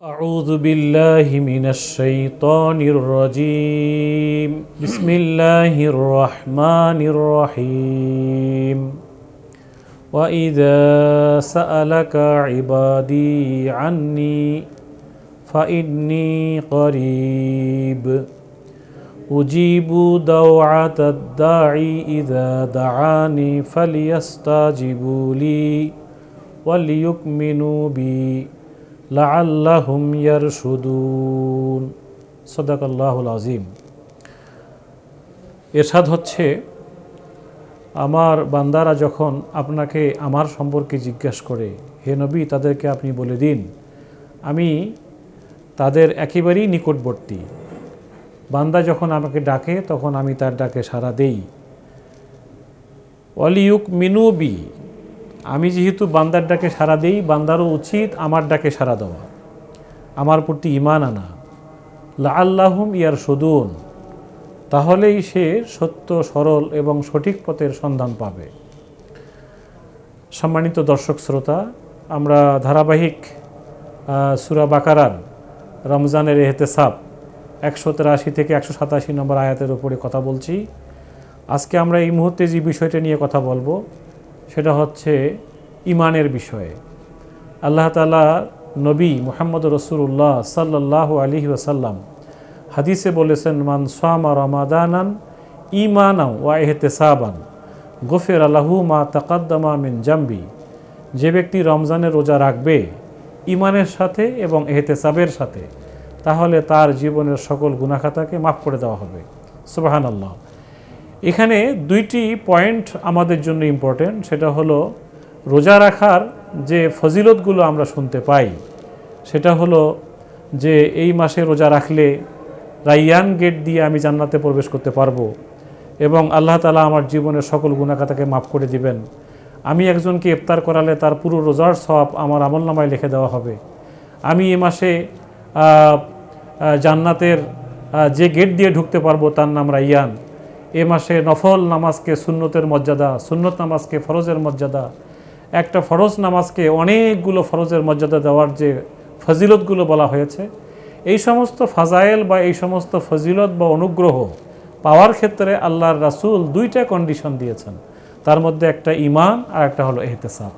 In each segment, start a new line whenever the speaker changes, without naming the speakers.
أعوذ بالله من الشيطان الرجيم. بسم الله الرحمن الرحيم. وإذا سألك عبادي عني فإني قريب. أجيب دوعة الداعي إذا دعاني فليستجيبوا لي وليؤمنوا بي. লাআল্লাহুম ইয়ারশুদুন। সদাকাল্লাহুল আজিম এরশাদ হচ্ছে, আমার বান্দারা যখন আপনাকে আমার সম্পর্কে জিজ্ঞাসা করে, হে নবী, তাদেরকে আপনি বলে দিন, আমি তাদের একেবারেই নিকটবর্তী। বান্দা যখন আমাকে ডাকে, তখন আমি তার ডাকে সাড়া দেই। অলিউক মিনুবি আমি যেহেতু বান্দার ডাকে সাড়া দিই, বান্দারও উচিত আমার ডাকে সাড়া দেওয়া। আমার প্রতি ইমান আনা। লা আল্লাহুম ইয়ার সদুন তাহলেই সে সত্য, সরল এবং সঠিক পথের সন্ধান পাবে। সম্মানিত দর্শক শ্রোতা, আমরা ধারাবাহিক সুরা বাকারার রমজানের এহতেসাব, একশো তেরাশি থেকে একশো সাতাশি নম্বর আয়াতের উপরে কথা বলছি। আজকে আমরা এই মুহূর্তে যে বিষয়টা নিয়ে কথা বলব সেটা হচ্ছে ইমানের বিষয়ে। আল্লাহ তালা নবী মোহাম্মদ রসুল্লাহ সাল্লাহ আলী ওসাল্লাম হাদিসে বলেছেন, মান সামা রমাদানান ইমানাও ওয়া এহতেসাবান গফের আল্লাহু মা তাকাদ্দামা মিন জাম্বি, যে ব্যক্তি রমজানের রোজা রাখবে ইমানের সাথে এবং এহতেসাবের সাথে, তাহলে তার জীবনের সকল গুণাখাতাকে মাফ করে দেওয়া হবে। সুবাহান আল্লাহ এখানে দুইটি পয়েন্ট আমাদের জন্য ইম্পর্টেন্ট সেটা হলো রোজা রাখার যে ফজিলতগুলো আমরা শুনতে পাই, সেটা হলো যে এই মাসে রোজা রাখলে রাইয়ান গেট দিয়ে আমি জান্নাতে প্রবেশ করতে পারব এবং আল্লাহ তালা আমার জীবনের সকল গুণাকাতাকে মাফ করে দিবেন। আমি একজনকে ইফতার করালে তার পুরো রোজার সব আমার আমল নামায় লিখে দেওয়া হবে। আমি এ মাসে জান্নাতের যে গেট দিয়ে ঢুকতে পারব তার নাম রাইয়ান। এ মাসে নফল নামাজকে সুন্নতের মর্যাদা, সুন্নত নামাজকে ফরজের মর্যাদা। একটা ফরজ নামাজকে অনেকগুলো ফরজের মর্যাদা দেওয়ার যে ফজিলতগুলো বলা হয়েছে, এই সমস্ত ফাজায়েল বা এই সমস্ত ফজিলত বা অনুগ্রহ পাওয়ার ক্ষেত্রে আল্লাহর রাসূল দুইটা কন্ডিশন দিয়েছেন। তার মধ্যে একটা ইমান আর একটা হলো এহতেসাব।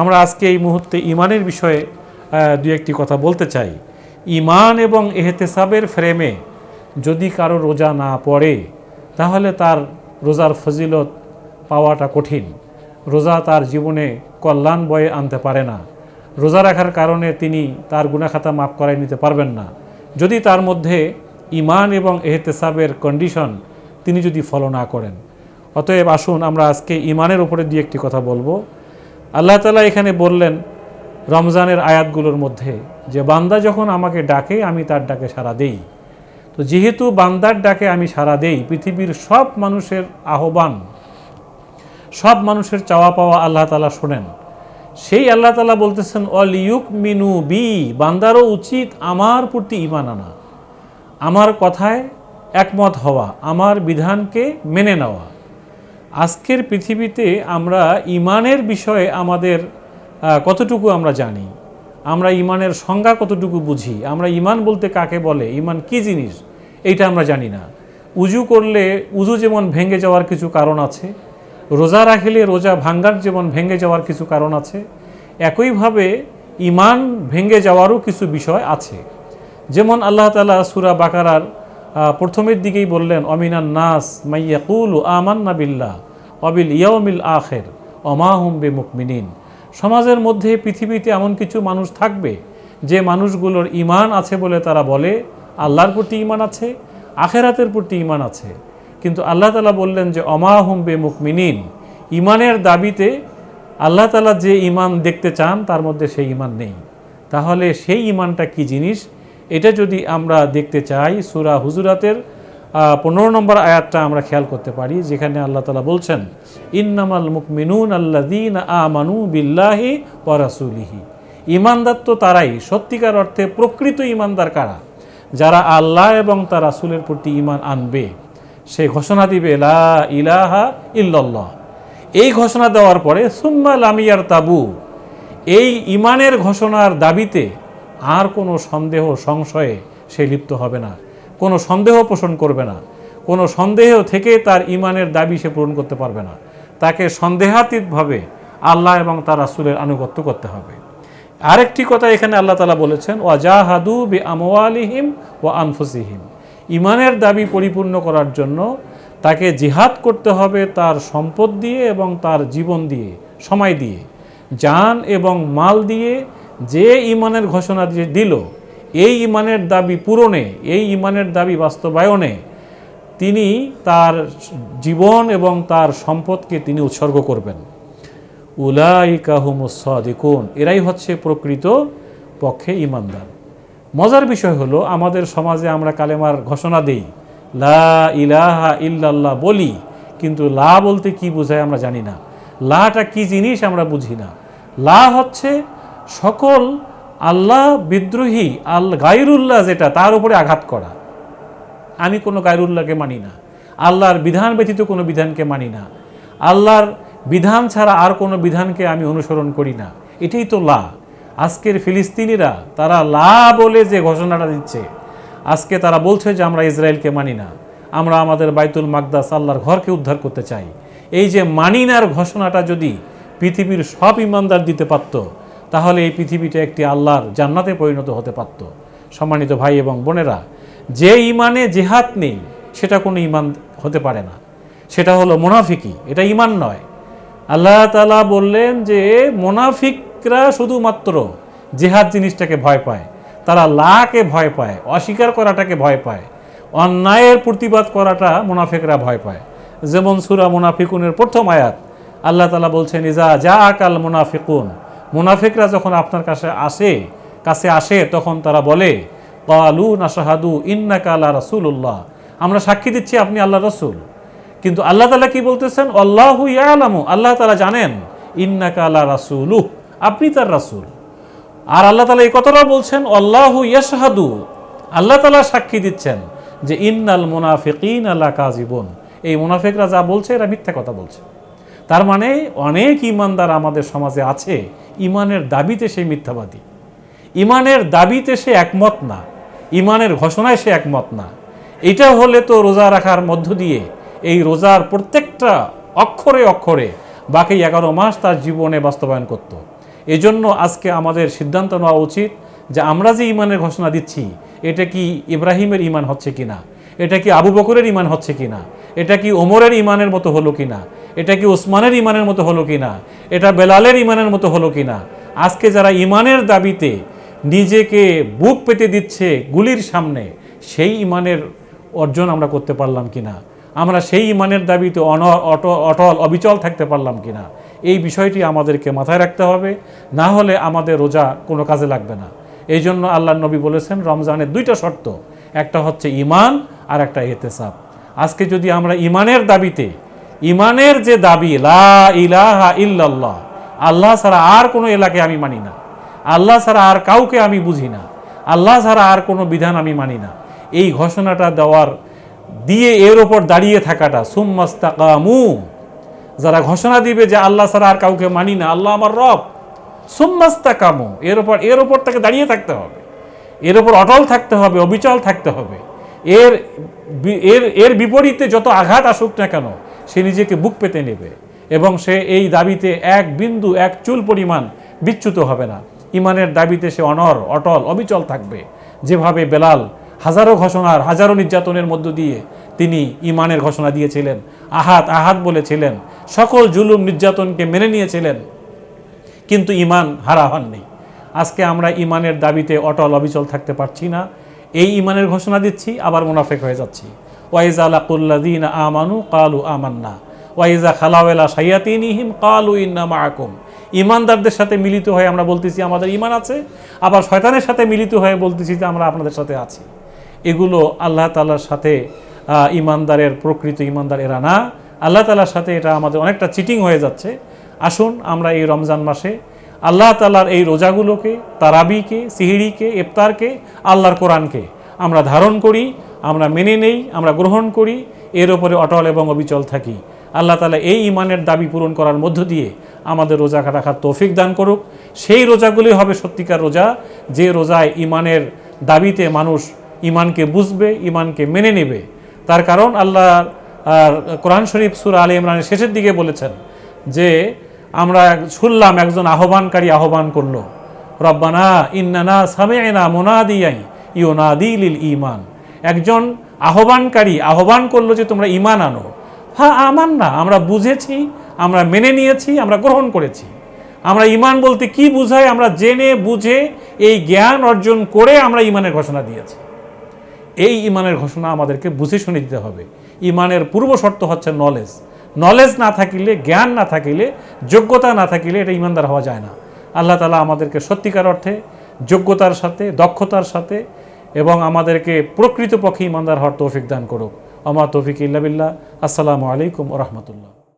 আমরা আজকে এই মুহূর্তে ইমানের বিষয়ে দুই একটি কথা বলতে চাই। ইমান এবং এহতেসাবের ফ্রেমে যদি কারও রোজা না পড়ে তাহলে তার রোজার ফজিলত পাওয়াটা কঠিন। রোজা তার জীবনে কল্যাণ বয়ে আনতে পারে না। রোজা রাখার কারণে তিনি তার গুণাখাতা মাফ করাই নিতে পারবেন না। যদি তার মধ্যে ইমান এবং এহতেসাবের কন্ডিশন তিনি যদি ফলো না করেন। অতএব আসুন আমরা আজকে ইমানের উপরে দিয়ে একটি কথা বলব। আল্লাহ তালা এখানে বললেন রমজানের আয়াতগুলোর মধ্যে, যে বান্দা যখন আমাকে ডাকে, আমি তার ডাকে সাড়া দেই। তো যেহেতু বান্দার ডাকে আমি সারা দেই, পৃথিবীর সব মানুষের আহ্বান, সব মানুষের চাওয়া পাওয়া আল্লাহ তালা শোনেন। সেই আল্লাহ তালা বলতেছেন অল ইউক মিনু বি, বান্দারও উচিত আমার প্রতি ইমান আনা। আমার কথায় একমত হওয়া, আমার বিধানকে মেনে নেওয়া। আজকের পৃথিবীতে আমরা ইমানের বিষয়ে আমাদের কতটুকু আমরা জানি? আমরা ইমানের সংজ্ঞা কতটুকু বুঝি? আমরা ইমান বলতে কাকে বলে? ইমান কি জিনিস? এইটা আমরা জানি না। উজু করলে উজু যেমন ভেঙে যাওয়ার কিছু কারণ আছে, রোজা রাখলে রোজা ভাঙ্গার যেমন ভেঙে যাওয়ার কিছু কারণ আছে, একইভাবে ইমান ভেঙে যাওয়ারও কিছু বিষয় আছে। যেমন আল্লাহ তালা সুরা বাকারার প্রথমের দিকেই বললেন, অমিনান নাস মাইয়াকুল আমান্না বিল্লাহ, অবিল ইয়াউমিল আখের অমাহুম বে মুকমিনিন সমাজের মধ্যে পৃথিবীতে এমন কিছু মানুষ থাকবে যে মানুষগুলোর ইমান আছে বলে তারা বলে, আল্লাহর প্রতি ইমান আছে, আখেরাতের প্রতি ইমান আছে। কিন্তু আল্লাহ তালা বললেন যে অমাহুম বে মুকমিনিন ইমানের দাবিতে আল্লাহ তালা যে ইমান দেখতে চান, তার মধ্যে সেই ইমান নেই। তাহলে সেই ইমানটা কি জিনিস? এটা যদি আমরা দেখতে চাই, সুরা হুজুরাতের পনেরো নম্বর আয়াতটা আমরা খেয়াল করতে পারি, যেখানে আল্লাহ তালা বলছেন, ইন্নামাল মুকমিনুন আল্লাদিন আমানু বিল্লাহি ওয়ারাসুলিহি ইমানদার তো তারাই, সত্যিকার অর্থে প্রকৃত ইমানদার কারা? যারা আল্লাহ এবং তার রাসুলের প্রতি ইমান আনবে, সে ঘোষণা দিবে, লা ইলাহা ইল্লাল্লাহ। এই ঘোষণা দেওয়ার পরে, সুম্মা লামিয়ার তাবু এই ইমানের ঘোষণার দাবিতে আর কোনো সন্দেহ, সংশয়ে সে লিপ্ত হবে না। কোনো সন্দেহ পোষণ করবে না। কোনো সন্দেহ থেকে তার ইমানের দাবি সে পূরণ করতে পারবে না। তাকে সন্দেহাতীতভাবে আল্লাহ এবং তার রাসূলের আনুগত্য করতে হবে। আরেকটি কথা এখানে আল্লাহ তালা বলেছেন, ওয়াজাহাদু বি আমওয়ালিহিম ও আনফুসিহিম। ইমানের দাবি পরিপূর্ণ করার জন্য তাকে জিহাদ করতে হবে তার সম্পদ দিয়ে এবং তার জীবন দিয়ে, সময় দিয়ে। জান এবং মাল দিয়ে যে ইমানের ঘোষণা দিয়ে দিল এই ইমানের দাবি পূরণে, এই ইমানের দাবি বাস্তবায়নে তিনি তার জীবন এবং তার সম্পদকে তিনি উৎসর্গ করবেন। উলাই উলাইকাহুমুসদিকুন এরাই হচ্ছে প্রকৃত পক্ষে ইমানদার। মজার বিষয় হলো, আমাদের সমাজে আমরা কালেমার ঘোষণা দিই, লা ইলাহা ইল্লাল্লাহ বলি, কিন্তু লা বলতে কি বোঝায় আমরা জানি না। লাটা কি জিনিস আমরা বুঝি না। লা হচ্ছে সকল আল্লাহ বিদ্রোহী, আল গাইরুল্লাহ যেটা, তার উপরে আঘাত করা। আমি কোনো গায়রুল্লাহকে মানি না। আল্লাহর বিধান ব্যতীত কোনো বিধানকে মানি না। আল্লাহর বিধান ছাড়া আর কোনো বিধানকে আমি অনুসরণ করি না। এটাই তো লা। আজকের ফিলিস্তিনিরা, তারা লা বলে যে ঘোষণাটা দিচ্ছে, আজকে তারা বলছে যে আমরা ইসরায়েলকে মানি না। আমরা আমাদের বাইতুল মাকদাস আল্লাহর ঘরকে উদ্ধার করতে চাই। এই যে মানিনার ঘোষণাটা যদি পৃথিবীর সব ইমানদার দিতে পারত তাহলে এই পৃথিবীটা একটি আল্লাহর জান্নাতে পরিণত হতে পারত। সম্মানিত ভাই এবং বোনেরা, যে ইমানে জেহাদ নেই, সেটা কোনো ইমান হতে পারে না। সেটা হলো মোনাফিকি এটা ইমান নয়। আল্লাহ তালা বললেন যে, মোনাফিকরা শুধুমাত্র জেহাদ জিনিসটাকে ভয় পায়, তারা লাকে ভয় পায়, অস্বীকার করাটাকে ভয় পায়, অন্যায়ের প্রতিবাদ করাটা মুনাফিকরা ভয় পায়। যেমন সুরা মুনাফিকুনের প্রথম আয়াত, আল্লাহ তালা বলছেন ইজা যা আকাল মুনাফিকুন মুনাফিকরা যখন আপনার কাছে আসে কাছে আসে, তখন তারা বলে, কালু নাসাহাদু ইন্নাকা আল্লাহ রাসুল্লাহ আমরা সাক্ষী দিচ্ছি আপনি আল্লাহ রসুল। কিন্তু আল্লাহ তালা কি বলতেছেন? আল্লাহু ইয়ালামু। আল্লাহ তালা জানেন, ইন্নাকা আল্লাহ রাসুলু আপনি তার রাসুল। আর আল্লাহ তালা এই কথাটা বলছেন, আল্লাহু ইয়াশহাদু। আল্লাহ তালা সাক্ষী দিচ্ছেন যে, ইন্নাল মুনাফিকিন আল্লাহ কাজিবন এই মুনাফিকরা যা বলছে, এরা মিথ্যা কথা বলছে। তার মানে অনেক ইমানদার আমাদের সমাজে আছে। ইমানের দাবিতে সে মিথ্যাবাদী। ইমানের দাবিতে সে একমত না। ইমানের ঘোষণায় সে একমত না। এটা হলে তো রোজা রাখার মধ্য দিয়ে এই রোজার প্রত্যেকটা অক্ষরে অক্ষরে বাকি এগারো মাস তার জীবনে বাস্তবায়ন করত। এজন্য আজকে আমাদের সিদ্ধান্ত নেওয়া উচিত যে আমরা যে ইমানের ঘোষণা দিচ্ছি, এটা কি ইব্রাহিমের ইমান হচ্ছে কিনা? এটা কি আবু বকরের ইমান হচ্ছে কিনা? এটা কি ওমরের ইমানের মতো হলো কিনা? এটা কি ওসমানের ইমানের মতো হলো কিনা? এটা বেলালের ইমানের মতো হলো কিনা? আজকে যারা ইমানের দাবিতে নিজেকে বুক পেতে দিচ্ছে গুলির সামনে, সেই ইমানের অর্জন আমরা করতে পারলাম কিনা? আমরা সেই ইমানের দাবিতে অন অট, অটল, অবিচল থাকতে পারলাম কিনা? এই বিষয়টি আমাদেরকে মাথায় রাখতে হবে। না হলে আমাদের রোজা কোনো কাজে লাগবে না। এই জন্য আল্লাহ নবী বলেছেন, রমজানের দুইটা শর্ত। একটা হচ্ছে ইমান আর একটা এতেসাব আজকে যদি আমরা ইমানের দাবিতে, ইমানের যে দাবি, লা ইলাহা ইল্লাল্লাহ, আল্লাহ ছাড়া আর কোনো এলাকে আমি মানি না। আল্লাহ ছাড়া আর কাউকে আমি বুঝি না। আল্লাহ ছাড়া আর কোনো বিধান আমি মানি না। এই ঘোষণাটা দেওয়ার, দিয়ে এর ওপর দাঁড়িয়ে থাকাটা, সুম্মাস্তাকামু, যারা ঘোষণা দিবে যে আল্লাহ ছাড়া আর কাউকে মানি না, আল্লাহ আমার রব। সুম্মাস্তাকামু, এর ওপর এর ওপর তাকে দাঁড়িয়ে থাকতে হবে। এর ওপর অটল থাকতে হবে, অবিচল থাকতে হবে। এর এর এর বিপরীতে যত আঘাত আসুক না কেন, সে নিজেকে বুক পেতে নেবে এবং সে এই দাবিতে এক বিন্দু, এক চুল পরিমাণ বিচ্যুত হবে না। ইমানের দাবিতে সে অনর, অটল, অবিচল থাকবে। যেভাবে বেলাল হাজারো ঘোষণার, হাজারো নির্যাতনের মধ্য দিয়ে তিনি ইমানের ঘোষণা দিয়েছিলেন, আহাত আহাত বলেছিলেন, সকল জুলুম, নির্যাতনকে মেনে নিয়েছিলেন, কিন্তু ইমান হারা হননি। আজকে আমরা ইমানের দাবিতে অটল, অবিচল থাকতে পারছি না। এই ইমানের ঘোষণা দিচ্ছি, আবার মুনাফেক হয়ে যাচ্ছি। ওয়াইজা আলাকুল্লাদিন আমানু কালু আমান্না। ওয়াইজা খালাওয়েলা সাইয়াতিনিহিম কালু ইন্না মাআকুম। ইমানদারদের সাথে মিলিত হয়ে আমরা বলতেছি, আমাদের ইমান আছে। আবার শয়তানের সাথে মিলিত হয়ে বলতেছি যে, আমরা আপনাদের সাথে আছি। এগুলো আল্লাহ তালার সাথে ইমানদারের প্রকৃত ইমানদার এরা না। আল্লাহ তালার সাথে এটা আমাদের অনেকটা চিটিং হয়ে যাচ্ছে। আসুন আমরা এই রমজান মাসে আল্লাহ তালার এই রোজাগুলোকে, তারাবিকে সিহিড়িকে ইফতারকে, আল্লাহর কোরআনকে আমরা ধারণ করি, আমরা মেনে নেই, আমরা গ্রহণ করি, এর ওপরে অটল এবং অবিচল থাকি। আল্লাহ তালা এই ইমানের দাবি পূরণ করার মধ্য দিয়ে আমাদের রোজা রাখার তৌফিক দান করুক। সেই রোজাগুলি হবে সত্যিকার রোজা, যে রোজায় ইমানের দাবিতে মানুষ ইমানকে বুঝবে ইমানকে মেনে নেবে। তার কারণ আল্লাহ কোরআন শরীফ সুরা আলী ইমরানের শেষের দিকে বলেছেন যে আমরা শুনলাম একজন আহ্বানকারী আহ্বান করল, রব্বানা ইন্নানা সামেনা মোনাদিয়াই ইউনাদি লিল ইমান একজন আহ্বানকারী আহ্বান করল যে, তোমরা ইমান আনো। হ্যাঁ আমান না, আমরা বুঝেছি, আমরা মেনে নিয়েছি, আমরা গ্রহণ করেছি। আমরা ইমান বলতে কি বুঝাই, আমরা জেনে বুঝে এই জ্ঞান অর্জন করে আমরা ইমানের ঘোষণা দিয়েছি। এই ইমানের ঘোষণা আমাদেরকে বুঝে শুনে দিতে হবে। ইমানের পূর্ব শর্ত হচ্ছে নলেজ নলেজ না থাকিলে, জ্ঞান না থাকিলে, যোগ্যতা না থাকিলে এটা ইমানদার হওয়া যায় না। আল্লাহ তালা আমাদেরকে সত্যিকার অর্থে, যোগ্যতার সাথে, দক্ষতার সাথে এবং আমাদেরকে প্রকৃতপক্ষে ইমানদার হওয়ার তৌফিক দান করুক। আমার তৌফিক ইল্লাবিল্লা আসসালামু আলাইকুম রহমতুল্লাহ।